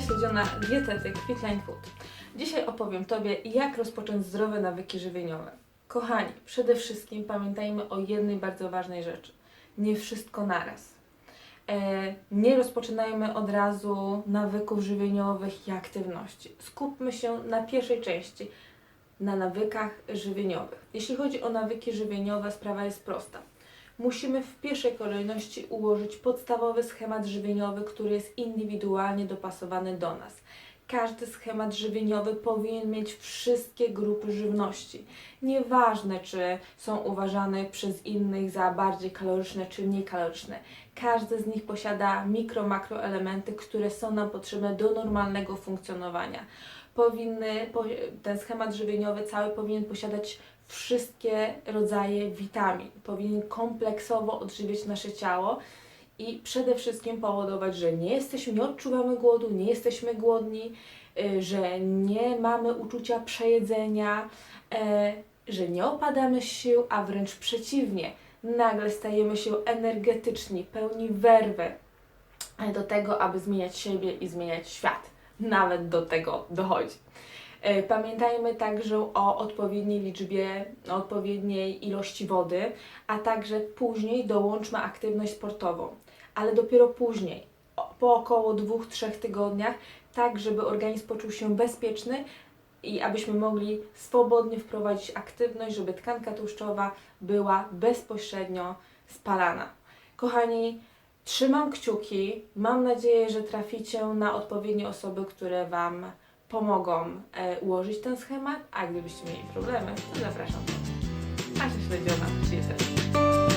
strona dietetyk Fitline Food. Dzisiaj opowiem Tobie, jak rozpocząć zdrowe nawyki żywieniowe. Kochani, przede wszystkim pamiętajmy o jednej bardzo ważnej rzeczy. Nie wszystko naraz. E, nie rozpoczynajmy od razu nawyków żywieniowych i aktywności. Skupmy się na pierwszej części, na nawykach żywieniowych. Jeśli chodzi o nawyki żywieniowe, sprawa jest prosta. Musimy w pierwszej kolejności ułożyć podstawowy schemat żywieniowy, który jest indywidualnie dopasowany do nas. Każdy schemat żywieniowy powinien mieć wszystkie grupy żywności. Nieważne, czy są uważane przez innych za bardziej kaloryczne czy mniej kaloryczne. Każdy z nich posiada mikro, makroelementy, które są nam potrzebne do normalnego funkcjonowania. Powinny, po- ten schemat żywieniowy cały powinien posiadać wszystkie rodzaje witamin. Powinien kompleksowo odżywiać nasze ciało i przede wszystkim powodować, że nie jesteśmy, nie odczuwamy głodu, nie jesteśmy głodni, y, że nie mamy uczucia przejedzenia, e, że nie opadamy sił, a wręcz przeciwnie, nagle stajemy się energetyczni, pełni werwy e, do tego, aby zmieniać siebie i zmieniać świat. Nawet do tego dochodzi. E, Pamiętajmy także o odpowiedniej liczbie, o odpowiedniej ilości wody, a także później dołączmy aktywność sportową, ale dopiero później, po około 2-3 tygodniach, tak żeby organizm poczuł się bezpieczny i abyśmy mogli swobodnie wprowadzić aktywność, żeby tkanka tłuszczowa była bezpośrednio spalana. Kochani, trzymam kciuki. Mam nadzieję, że traficie na odpowiednie osoby, które Wam pomogą e, ułożyć ten schemat, a gdybyście mieli problemy, to zapraszam. Asia Śledziona, 30